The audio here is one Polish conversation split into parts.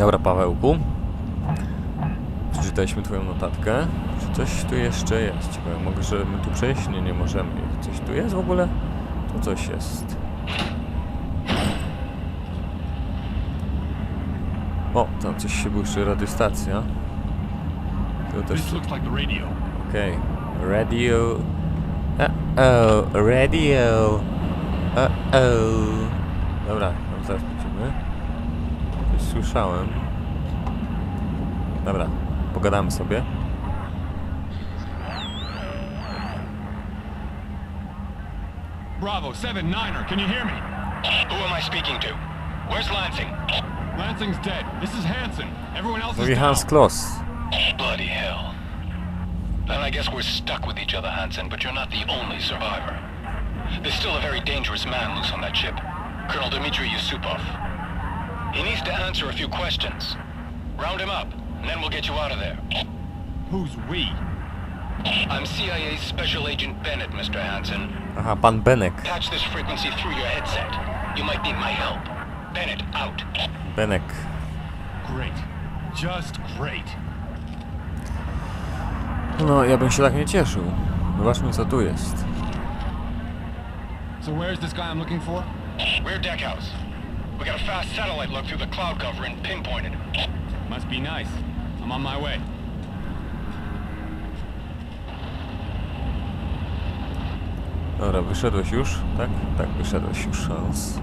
Dobra, Pawełku. Przeczytaliśmy twoją notatkę. Czy coś tu jeszcze jest? Ciekawe, możemy tu przejść? Nie, nie możemy. Coś tu jest w ogóle? Tu coś jest. O, tam coś się błyszczy, radiostacja. Tu też... Like the radio. Okej. Radio... Uh-oh, radio... Uh-oh. Dobra, no zaraz słyszałem. Dobra, pogadamy sobie. Bravo, 7-9er, can you hear me? Who am I speaking to? Where's Lansing? Lansing's dead. This is Hanson. Everyone else is Mówi down. Hans Kloss. Bloody hell. Then I guess we're stuck with each other, Hansen, but you're not the only survivor. There's still a very dangerous man loose on that ship. Colonel Dmitry Yusupov. He needs to answer a few questions. Round him up, and then we'll get you out of there. Who's we? I'm CIA Special Agent Bennett, Mr. Hansen. Aha, pan Benek. Patch this frequency through your headset. You might need my help. Bennett, out. Benek. Great. Just great. No, ja bym się tak nie cieszył. Zobaczmy co tu jest. So where's this guy I'm looking for? Rear deck house. We got a fast satellite look through the cloud cover and pinpointed him. Must be nice. I'm on my way. Dobra, wyszedłeś już? Tak? Tak, wyszedłeś już. Hans.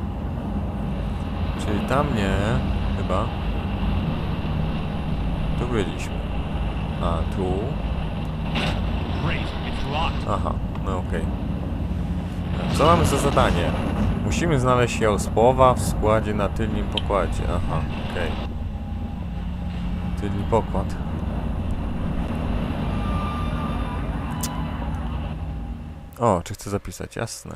Czyli tam nie, chyba. Tu byliśmy. A, tu. Aha, no okej. Co mamy za zadanie? Musimy znaleźć Jauspowa w składzie na tylnym pokładzie. Aha, okej. Tylny pokład. O, czy chcę zapisać? Jasne.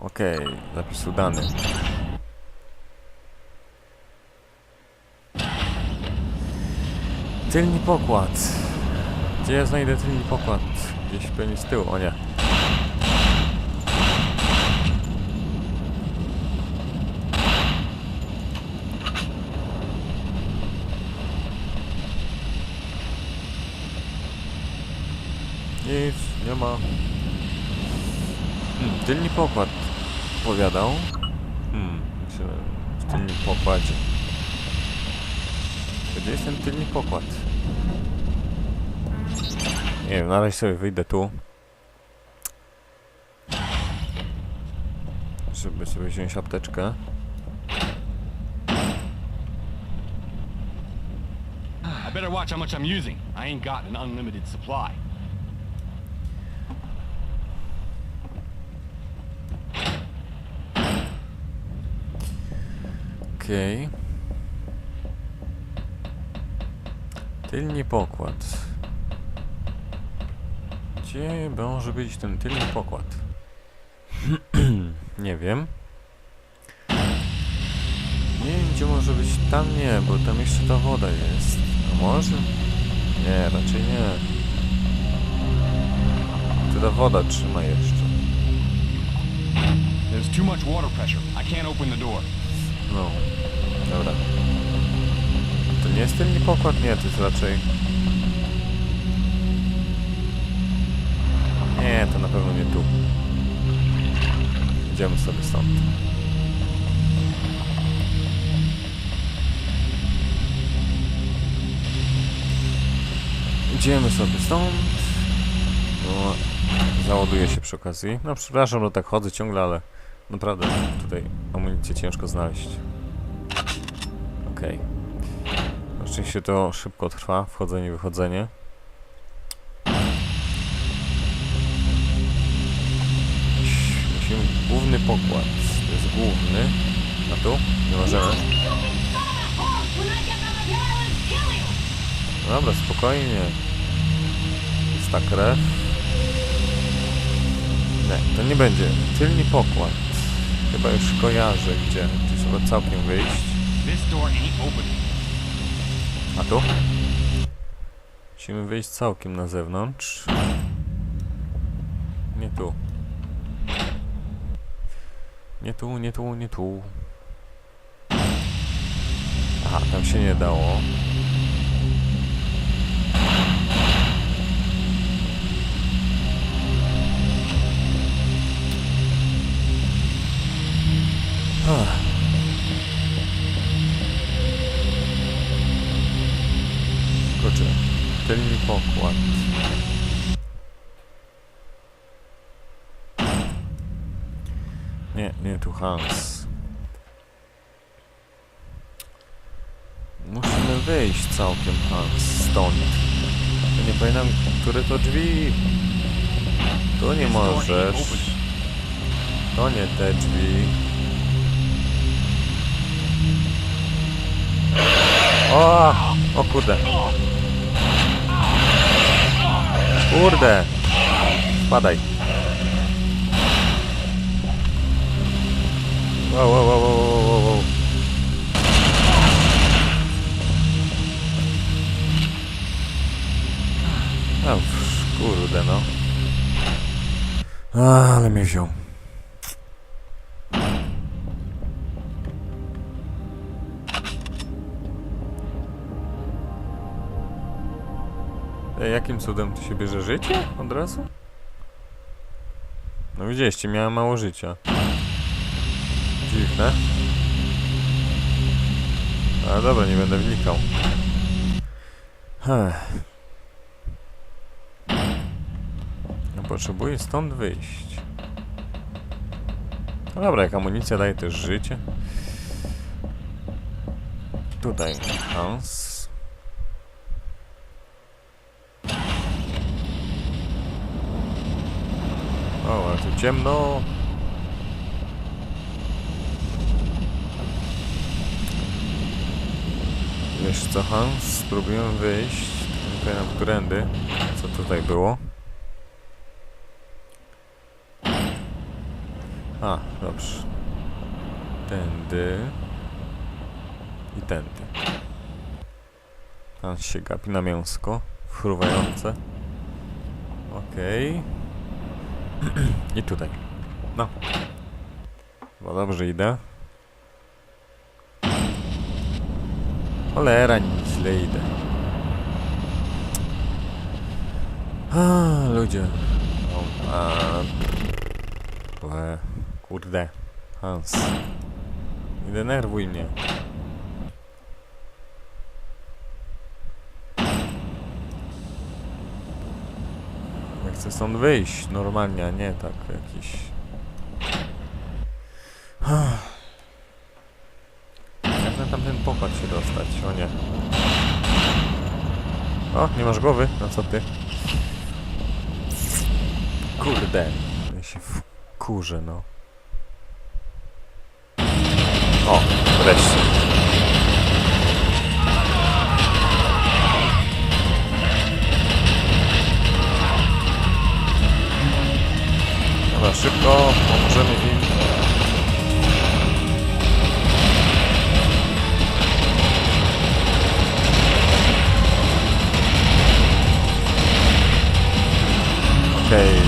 Okej, zapis udany. Tylny pokład. Gdzie ja znajdę tylny pokład? Gdzieś pewnie z tyłu, o nie. Nic, nie ma. Hmm, tylny pokład powiadał. Hmm, myślę, w tylnym pokładzie. Gdzie jest ten tylny pokład? Nie wiem, na razie sobie wyjdę tu. Żeby sobie wziąć apteczkę. I better watch how much I'm using. I ain't got an unlimited supply. Okej. Tylny pokład. Gdzie może być ten tylny pokład? nie wiem. Nie wiem gdzie może być. Tam nie, bo tam jeszcze ta woda jest. A może? Nie, raczej nie. Tu ta woda trzyma jeszcze. There's too much water pressure. I can't open the door. No, dobra. To nie jest tylny pokład? Nie, to jest raczej... Nie, to na pewno nie tu. Idziemy sobie stąd. Idziemy sobie stąd. No, załaduję się przy okazji. No przepraszam, że tak chodzę ciągle, ale naprawdę tutaj amunicję ciężko znaleźć. Okej. Oczywiście to szybko trwa, wchodzenie, wychodzenie. Musimy główny pokład. To jest główny. A tu? Nie możemy. No Dobra, spokojnie. Jest ta krew. Nie, to nie będzie. Tylny pokład. Chyba już kojarzę gdzie. Tu trzeba całkiem wyjść. A tu? Musimy wyjść całkiem na zewnątrz. Nie tu. Nie tu, nie tu, nie tu. Aha, tam się nie dało. Nie, nie tu Hans. Musimy wyjść całkiem Hans stąd. Ja nie pamiętam, które to drzwi. Tu nie możesz. To nie te drzwi. O! O kurde. Kurde. Spadaj. Wow, wow, wow, wow. A, kurde no. A, ale mnie wziął. Ej, jakim cudem tu się bierze życie od razu? No widzieliście, miałem mało życia. Dziwne. Ale dobra, nie będę wnikał. Ech. Ja potrzebuję stąd wyjść. No dobra, jak amunicja daje też życie. Tutaj Hans. O, ale tu ciemno. Wiesz co, Hans? Spróbuję wyjść. Nie pamiętam, którędy. Co tutaj było? A, dobrze. Tędy. I tędy. Hans się gapi na mięsko. Fruwające. Okej. I tutaj. No. Bo dobrze idę. Cholera, źle idę. A, ludzie. O, a, Łe, kurde. Hans. Nie denerwuj mnie. Ja chcę stąd wyjść normalnie, a nie tak jakiś... Na tamten pokład się dostać? O nie. O, nie masz głowy? No co ty? Kurde. Ja się wkurzę, no. O, wreszcie. Okej.